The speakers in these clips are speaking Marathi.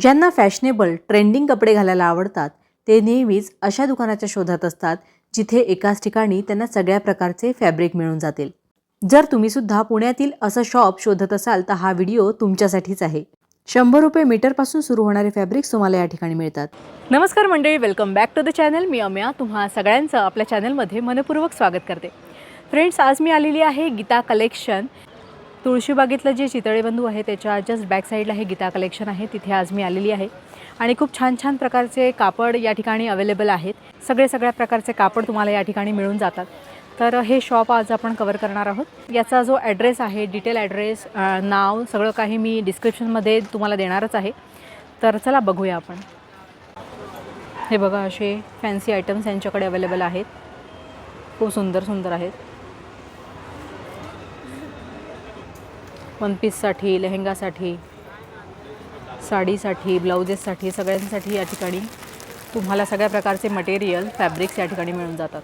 ज्यांना फॅशनेबल ट्रेंडिंग कपडे घालायला आवडतात ते नेहमीच अशा दुकानाच्या शोधात असतात जिथे एकाच ठिकाणी त्यांना सगळ्या प्रकारचे फॅब्रिक मिळून जातील. जर तुम्ही सुद्धा पुण्यातील असं शॉप शोधत असाल तर हा व्हिडिओ तुमच्यासाठीच आहे. शंभर रुपये मीटरपासून सुरू होणारे फॅब्रिक्स तुम्हाला या ठिकाणी मिळतात. नमस्कार मंडळी welcome back to the channel. मी अम्या. तुम्हा सगळ्यांचं आपल्या चॅनलमध्ये मनपूर्वक स्वागत करते. फ्रेंड्स आज मी आलेली आहे गीता कलेक्शन. तुळशीबागेतलं जे चितळे बंधू आहे त्याच्या जस्ट बॅक साईडला हे गीता कलेक्शन आहे. तिथे आज मी आलेली आहे. आणि खूप छान छान प्रकारचे कापड या ठिकाणी अवेलेबल आहेत. सगळे सगळ्या प्रकारचे कापड तुम्हाला या ठिकाणी मिळून जातात. तर हे शॉप आज आपण कवर करणार आहोत. याचा जो ॲड्रेस आहे डिटेल ॲड्रेस नाव सगळं काही मी डिस्क्रिप्शनमध्ये तुम्हाला देणारच आहे. तर चला बघूया आपण. हे बघा असे फॅन्सी आयटम्स यांच्याकडे अवेलेबल आहेत. खूप सुंदर सुंदर आहेत. वन पीससाठी लेहंगासाठी साडीसाठी ब्लाउजेससाठी सगळ्यांसाठी या ठिकाणी तुम्हाला सगळ्या प्रकारचे मटेरियल फॅब्रिक्स या ठिकाणी मिळून जातात.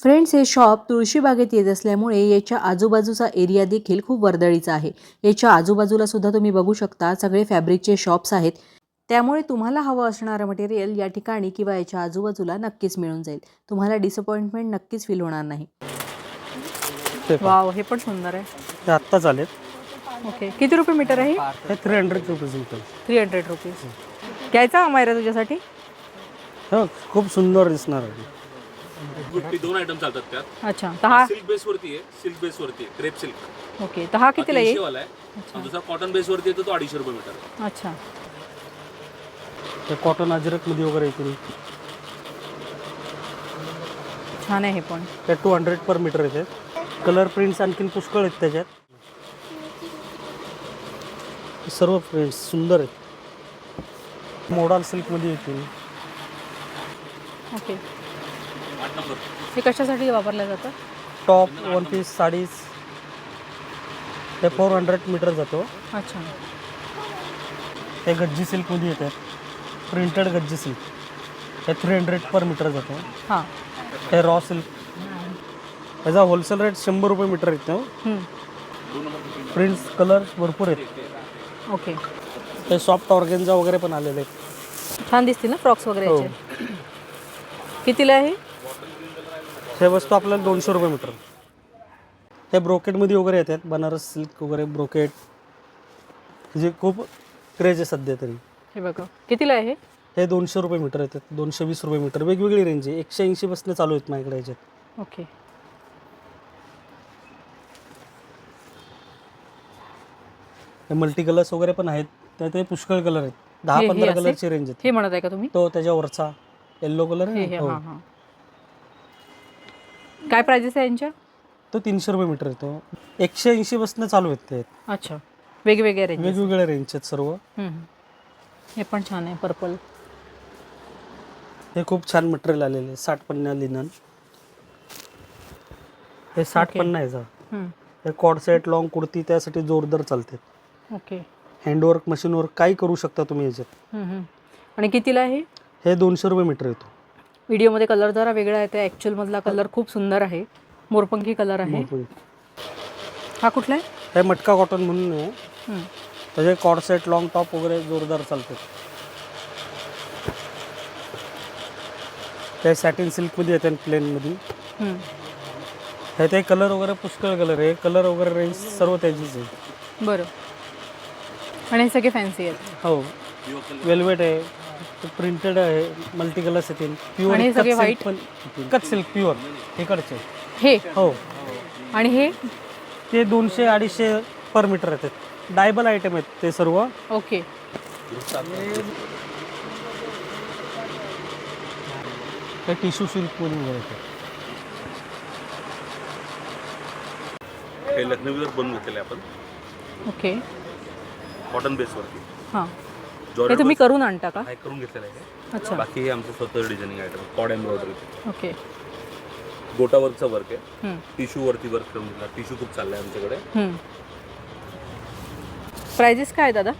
फ्रेंड्स हे शॉप तुळशीबागेत येत असल्यामुळे याच्या आजूबाजूचा एरिया देखील खूप वर्दळीचा आहे. याच्या आजूबाजूला सुद्धा तुम्ही बघू शकता सगळे फॅब्रिकचे शॉप्स आहेत. त्यामुळे तुम्हाला हवं असणारं मटेरियल या ठिकाणी किंवा याच्या आजूबाजूला नक्कीच मिळून जाईल. तुम्हाला डिसअपॉइंटमेंट नक्कीच फील होणार नाही. वाव हे पण सुंदर आहे. आत्ताच आलेत. ओके किती रुपये मीटर आहे हे? थ्री हंड्रेड रुपीज मिळतात थ्री हंड्रेड रुपीज घ्यायचा मायरा तुझ्यासाठी? हो खूप सुंदर दिसणार आहे. गुट्टी दोन आयटम चालतात त्यात. अच्छा तर हा सिल्क बेस वरती आहे सिल्क बेस वरती आहे क्रेप सिल्क ओके तर हा कितीला येईल? वाला आहे. आणि दुसरा कॉटन बेस वरती येतो तो अडीचशे रुपये मीटर. अच्छा. ते कॉटन अजरकमध्ये वगैरे येतील छान आहे हे पण. ते टू हंड्रेड पर मीटर येते कलर प्रिंट्स आणखीन पुष्कळ आहेत त्याच्यात. सर्व प्रिंट्स सुंदर आहेत. मोडाल सिल्कमध्ये येतील. ओके. हे कशासाठी वापरलं जातं? टॉप वन पीस साडीज ते फोर हंड्रेड मीटर जातो. अच्छा. ते गज्जी सिल्कमध्ये येतात. Printed gajji silk. ते थ्री हंड्रेड पर मीटर जातो. हां. हे रॉ सिल्क त्याचा होलसेल रेट शंभर रुपये मीटर येतो. प्रिंट्स कलर्स भरपूर आहेत. ओके ते सॉफ्ट ऑर्गेन्झा वगैरे पण आलेले आहेत. छान दिसतील ना फ्रॉक्स वगैरे हो. याचे कितीला आहे हे? वस्तू आपल्याला दोनशे रुपये मीटर हे ब्रोकेटमध्ये वगैरे येतात. बनारस सिल्क वगैरे ब्रोकेट जे खूप क्रेज आहे सध्या तरी. हे बघा. कितीला आहे हे? हे दोनशे रुपये मीटर येतात. दोनशे वीस रुपये मीटर वेगवेगळी रेंज आहे. एकशे ऐंशी बसणं चालू आहेत माझ्याकडे याच्यात. ओके मल्टी कलर्स वगैरे पण आहेत. त्यात ते पुष्कळ कलर आहेत. दहा हे- हे पंधरा असे? कलरची रेंज आहेत. हे म्हणत आहे का तुम्ही? तो त्याच्यावरचा येल्लो कलर हे आहे हे ना? हो. हां हां. काय प्राइजेस आहे यांच्या? तो तीनशे रुपये मीटर येतो एकशे ऐंशी बसणं चालू आहेत ते. अच्छा. वेगवेगळ्या रेंज वेगवेगळ्या रेंज आहेत सर्व. हे पण छान आहे पर्पल हे खूप छान मटेरियल आलेले आहे. साठ पन्ना लिनन हे साठ Okay. पन्ना आहे हे कॉड सेट लॉंग कुर्ती त्यासाठी जोरदार चालते. ओके. हँडवर्क मशीनवर्क काही करू शकता तुम्ही याच्यात. आणि कितीला आहे? हे दोनशे रुपये मीटर येतो. व्हिडिओमध्ये कलर जरा वेगळा आहे त्या ॲक्च्युअलमधला कलर खूप सुंदर आहे. मोरपंखी कलर आहे. हा कुठला आहे? हे मटका कॉटन म्हणून आहे. हम्म. त्याचे कॉड सेट लॉंग टॉप वगैरे जोरदार चालतात. ते सॅटिन सिल्कमध्ये येते प्लेनमध्ये हम्म. हे ते कलर वगैरे पुष्कळ कलर आहे. कलर वगैरे रेंज सर्व त्याचीच आहे. बरं. आणि हे सगळे फॅन्सी आहेत. हो वेल्वेट आहे प्रिंटेड आहे मल्टी कलर्स येतील. प्युअर आणि हे सगळे white? पण कट सिल्क प्युअर इकडचे. हे? हो. आणि हे? ते दोनशे अडीचशे पर मीटर येतात. डायबल आयटम आहेत ते सर्व. ओके ते टिश्यू सिल्कमधून वगैरे येतात. हे लखनवीवर बनवून घेतलेले आपण. ओके कॉटन बेस वरती. हां. हे तुम्ही करून आणता का? करून घेतलेलं आहे अच्छा. बाकी हे आमचं स्वतः designing item cord embroidery okay. Gota वर्कचा work आहे. टिश्यू वरती वर्क करून दिला टिश्यू खूप चाललाय आमच्याकडे. हम्म. प्राइजेस काय आहे दादा?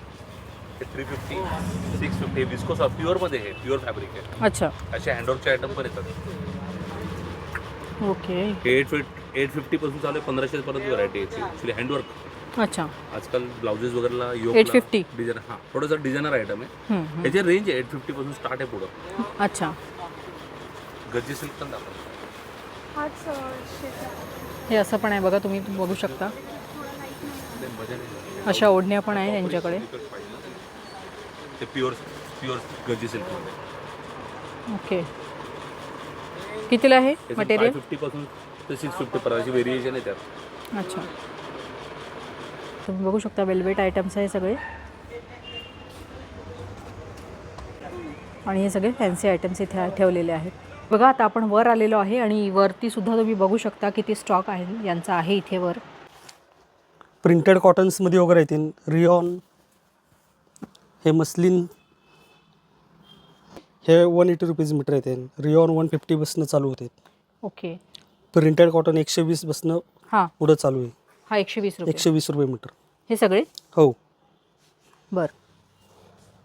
Three fifty six fifty viscose प्युअरमध्ये आहे. प्युअर फॅब्रिक आहे. अच्छा. असे हँडवर्कचे आयटम पण येतात. Okay. Eight fit eight fifty पासून चालू आहे. पंधराशे पर्यंत व्हरायटी याची ॲक्च्युली हँडवर्क अच्छा. आजकाल ब्लाउजेस वगैरेला योग 850. डिझाईन हां थोडंसं डिझायनर आयटम आहे. हम्म, रेंज आहे एट फिफ्टी पासून स्टार्ट आहे पुढं. अच्छा. गज्जी सिल्क पण दाखवा. हे असं पण आहे बघा तुम्ही बघू शकता. ते मजा नाही अशा ओढण्या पण आहे त्यांच्याकडे. ते प्युअर प्युअर गज्जी सिल्कमध्ये ओके. कितीला आहे मटेरियल फिफ्टी पासून ते सिक्स फिफ्टी पर्यंत व्हेरिएशन आहे त्यात. अच्छा. तुम्ही बघू शकता वेल्वेट आयटम्स आहे सगळे. आणि हे सगळे फॅन्सी आयटम्स इथे ठेवलेले आहेत. बघा आता आपण वर आलेलो आहे आणि वरती सुद्धा तुम्ही बघू शकता किती स्टॉक आहे यांचा आहे इथे वर. प्रिंटेड कॉटन्समध्ये वगैरे येतील. रिऑन हे मस्लिन हे वन एटी रुपीज मीटर येते रिऑन वन फिफ्टी बसनं चालू होते ओके प्रिंटेड कॉटन एकशे वीस बसनं हां. पुढं चालू आहे. हा एकशे वीस रुपये. एकशे वीस रुपये मीटर. हे सगळे? हो. बर.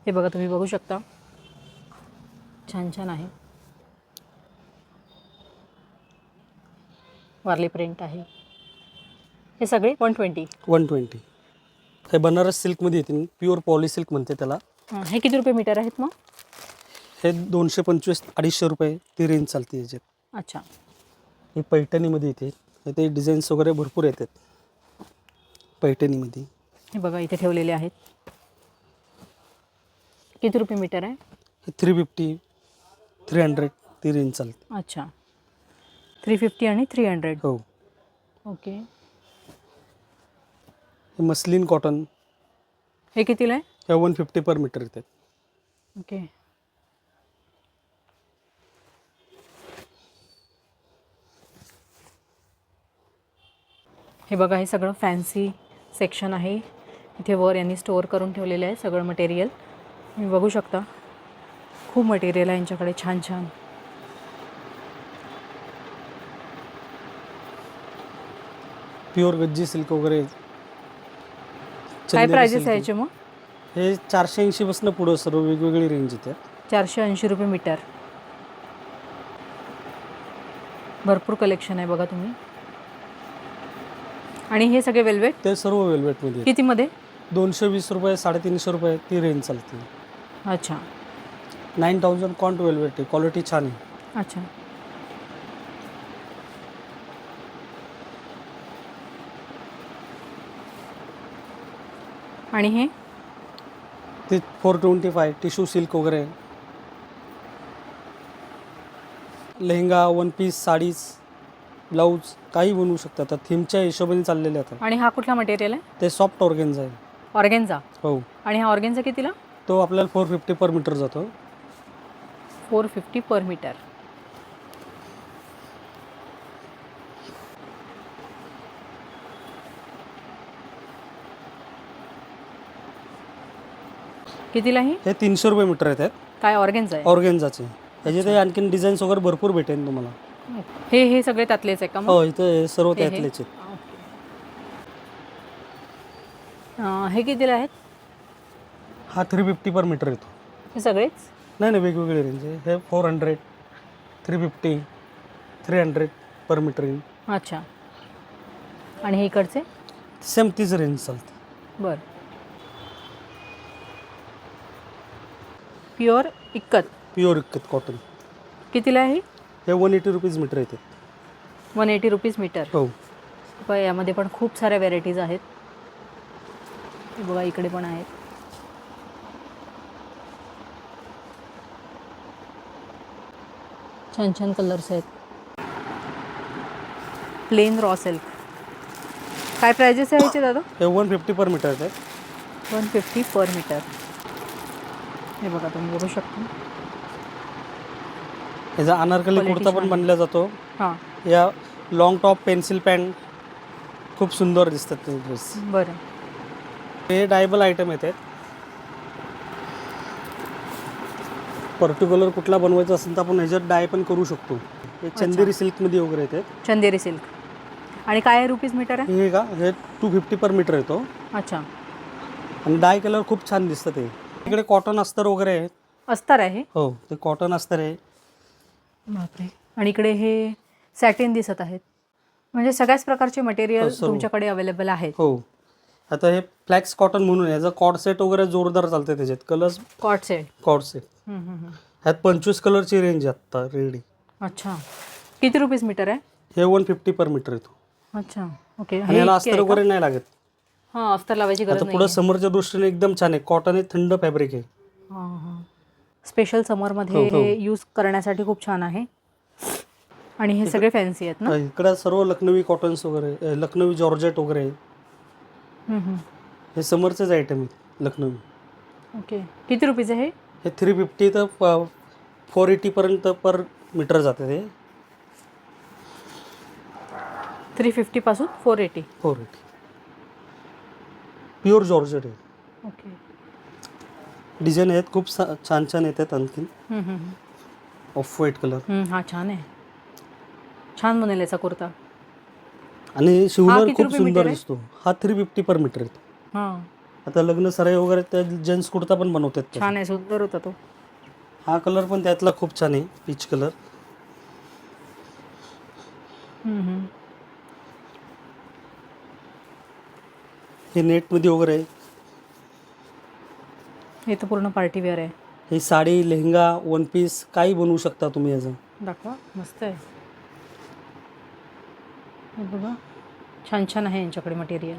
हे बघा तुम्ही बघू शकता. छान छान आहे. वारली प्रिंट आहे. हे सगळे वन ट्वेंटी वन ट्वेंटी हे बनारस सिल्कमध्ये येतील प्युअर पॉली सिल्क म्हणते त्याला. हे किती रुपये मीटर आहेत मग? हे दोनशे पंचवीस अडीचशे रुपये ती रेंज चालते याच्यात. अच्छा. हे पैठणीमध्ये येते. हे ते डिझाईन्स वगैरे भरपूर येतात. पैठणीमध्ये. हे बघा इथे ठेवलेले आहेत. किती रुपये मीटर आहे? थ्री फिफ्टी थ्री हंड्रेड ती रेंज चालते. अच्छा. थ्री फिफ्टी आणि थ्री हंड्रेड हो. ओके हे मस्लिन कॉटन हे कितीला आहे? वन फिफ्टी पर मीटर येतात. ओके हे बघा हे सगळं फॅन्सी सेक्शन आहे. इथे वर यांनी स्टोअर करून ठेवलेलं आहे सगळं मटेरियल तुम्ही बघू शकता. खूप मटेरियल आहे यांच्याकडे. छान छान. प्युअर गज्जी सिल्क वगैरे. काय प्राइजेस. आहे याचे मग? हे चारशे ऐंशीपासून पुढं सर्व वेगवेगळी रेंज येते चारशे ऐंशी रुपये मीटर भरपूर कलेक्शन आहे बघा तुम्ही. आणि हे सगळे वेल्वेट ते सर्व वेल्वेटमध्ये कितीमध्ये? दोनशे वीस रुपये साडेतीनशे रुपये ती रेंज चालते. अच्छा. नाईन थाउजंड कॉन्ट वेल्वेट आहे क्वालिटी छान आहे. अच्छा. आणि हे? ते four twenty five tissue silk वगैरे. Lehenga one piece saris blouse काही बनवू शकतात. आता थीमच्या हिशोबाने चाललेले आता आणि हा कुठला मटेरियल आहे? ते सॉफ्ट ऑर्गेन्स आहे. ऑर्गेन्झा हो. आणि हा ऑर्गेन्झा कितीला? तो आपल्याला फोर फिफ्टी पर मीटर जातो. फोर फिफ्टी पर मीटर कितीला ही? हे तीनशे रुपये मीटर येतात काय ऑर्गेन्झा आहे? ऑर्गेन्झाचे ह्याचे ते आणखीन डिझाईन्स वगैरे भरपूर भेटेल तुम्हाला. हे हे सगळे त्यातलेच आहे का मग? हो इथं सर्व हे- हे? त्यातलेच आहेत. अं, हे कितीला आहेत? हा थ्री फिफ्टी पर मीटर येतो. हे सगळेच? नाही नाही वेगवेगळे रेंज आहे. हे four hundred three fifty three hundred per metre येईल. अच्छा. आणि हे इकडचे? सेम तीच रेंज चालते. बर. Pure ikat pure ikat cotton कितीला आहे? हे वन एटी रुपीज मीटर येते वन एटी रुपीज मीटर हो. यामध्ये पण खूप साऱ्या व्हेरायटीज आहेत. हे बघा इकडे पण आहेत. छान छान कलर्स आहेत. प्लेन रॉ सिल्क काय प्राइजेस आहे याचे दादा? हे वन फिफ्टी पर मीटर येते वन फिफ्टी पर मीटर हे बघा तुम्ही बघू शकता. ह्याचा अनारकली Quality कुर्ता पण. बनला जातो. हां. या लॉंग टॉप पेन्सिल पॅन्ट खूप सुंदर दिसतात ते ड्रेस बरं. हे डायबल आयटम येतात पर्टिक्युलर कुठला बनवायचा असेल तर आपण ह्याच्यात डाय पण करू शकतो. हे चंदेरी सिल्कमध्ये वगैरे येतात चंदेरी सिल्क आणि काय रुपीज मीटर आहे? हे का? हे टू फिफ्टी पर मीटर येतो. अच्छा. आणि डाय कलर खूप छान दिसतं ते इकडे कॉटन अस्तर वगैरे आहे अस्तर आहे हो? ते कॉटन अस्तर आहे. बापरे. आणि इकडे हे सॅटिन दिसत आहेत. म्हणजे सगळ्याच प्रकारचे मटेरियल हो, सर्व. तुमच्याकडे अवेलेबल आहेत. हो. आता हे फ्लॅक्स कॉटन म्हणून आहे. याचा कॉड सेट वगैरे जोरदार चालते त्याच्यात. Colours coord set coord set ह्यात पंचवीस कलरची रेंज आहे आत्ता रेडी अच्छा. किती रुपीज मीटर आहे? हे वन फिफ्टी पर मीटर येतो अच्छा. ओके आणि याला अस्तर वगैरे नाही लागत. हां अस्तर लावायची गरज आता नाही पुढं समरच्या दृष्टीने एकदम छान आहे. कॉटन हे थंड फॅब्रिक आहे. हां हां. स्पेशल समरमध्ये हो, हो. हे यूज करण्यासाठी खूप छान आहे. आणि हे सगळे फॅन्सी आहेत ना? इकडे सर्व लखनवी कॉटन्स वगैरे अ, लखनवी जॉर्जेट वगैरे. आहे. हम्म, हम्म. हे समरचेच आयटम आहेत लखनवी. ओके. किती रुपीज आहे हे? हे थ्री फिफ्टी तर फोर एटीपर्यंत पर मीटर जाते ते. Three फिफ्टीपासून four eighty four eighty pure georgette आहे. ओके. डिझाईन आहेत खूप सा- छान छान येतात आणखीन. हम्म, हम्म, हम्म. ऑफ व्हाईट कलर हम्म, हा छान आहे. छान बनेल याचा कुर्ता. आणि शिवलर किती खूप रुपये सुंदर आहे? दिसतो. हा थ्री फिफ्टी पर मीटर येतो हां. आता लग्न सराई वगैरे त्या जेंट्स कुर्ता पण बनवतात त्याचा. छान आहे सुंदर होता तो. हा कलर पण त्यातला खूप छान आहे पीच कलर हम्म, हम्म. हे नेटमध्ये वगैरे आहे हे तर पूर्ण पार्टी वेअर आहे. हे साडी लेहंगा वन पीस काही बनवू शकता तुम्ही याचं. दाखवा मस्त आहे. हे बघा छान छान आहे यांच्याकडे मटेरियल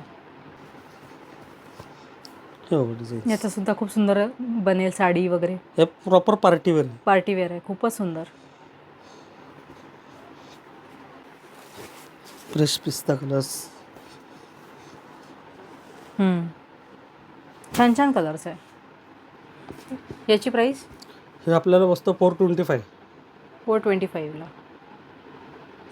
हे बघा डिझाईन याचं सुद्धा खूप सुंदर बनेल साडी वगैरे. हे प्रॉपर पार्टीवेअर आहे. पार्टी वेअर आहे खूपच सुंदर. फ्रेश पिस्ता कलर्स हम्म. छान छान कलर्स आहे. याची प्राईस हे आपल्याला बसतं four twenty five four twenty फाईव्हला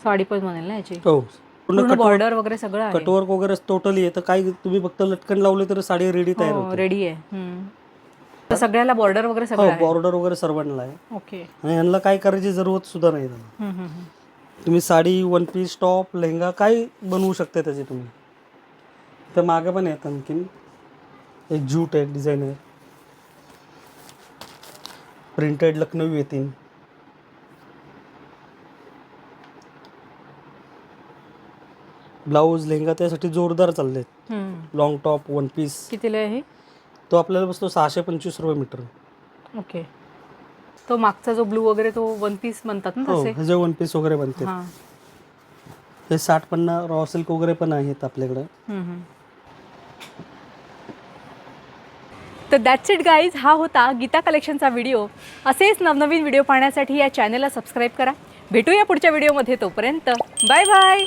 sari पण बनेल ना याची? हो. पूर्ण बॉर्डर वगैरे सगळं आहे. कटवर्क वगैरे टोटली आहे. तर काही तुम्ही फक्त लटकन लावले तर साडी रेडी तयार हो होते. रेडी आहे. हम्म. तर सगळ्याला बॉर्डर वगैरे हो सगळं आहे. बॉर्डर वगैरे सर्वांना आहे. ओके आणि यांना काय करायची जरूरत सुद्धा नाही. तुम्ही sari one piece top lehenga काही बनवू शकता त्याचे तुम्ही? तर मागे पण आहेत आणखीन. एक जूट आहे डिझाईन आहे प्रिंटेड लखनवी येतील. ब्लाऊज लेहंगा त्यासाठी जोरदार चालले आहेत हम्म. लॉंग टॉप वन पीस कितीला आहे तो आपल्याला बसतो सहाशे पंचवीस रुपये मीटर. ओके तो मागचा जो ब्लू वगैरे तो वन पीस म्हणतात ना हो तसे? ह्याचे वन पीस वगैरे बनते हां. हे साठ पन्नास रॉ सिल्क वगैरे पण आहेत आपल्याकडे. हम्म, हम्म. तर दॅट्स इट गाईज हा होता गीता कलेक्शनचा व्हिडिओ असेच नवनवीन व्हिडिओ पाहण्यासाठी या चॅनलला सबस्क्राईब करा. भेटूया पुढच्या व्हिडिओमध्ये तोपर्यंत. Bye bye